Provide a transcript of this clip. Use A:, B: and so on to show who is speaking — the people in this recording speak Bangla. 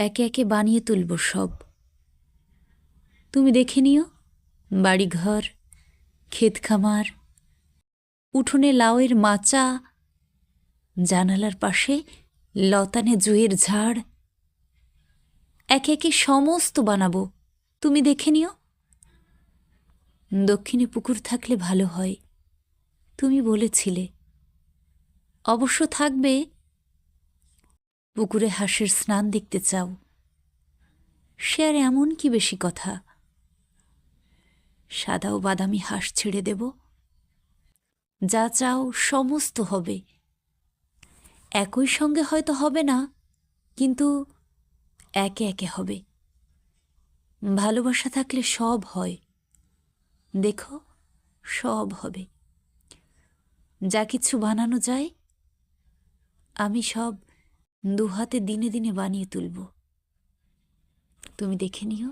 A: একে একে বানিয়ে তুলব সব। তুমি দেখে নিও, বাড়িঘর ক্ষেত উঠোনে লাউয়ের মাচা, জানালার পাশে লতানে জুয়ের ঝাড়। একে একে সমস্ত বানাবো। তুমি দেখে নিও। দক্ষিণে পুকুর থাকলে ভালো হয়। তুমি বলেছিলে। অবশ্য থাকবে পুকুরে হাঁসের স্নান দেখতে চাও। সে আর এমন কি বেশি কথা? সাদা ও বাদামি হাঁস ছেড়ে দেব। যা চাও সমস্ত হবে। একই সঙ্গে হয়তো হবে না, কিন্তু একে একে হবে। ভালোবাসা থাকলে সব হয়। দেখো, সব হবে। যা কিছু বানানো যায়, আমি সব দুহাতে দিনে দিনে বানিয়ে তুলব। তুমি দেখে নিও।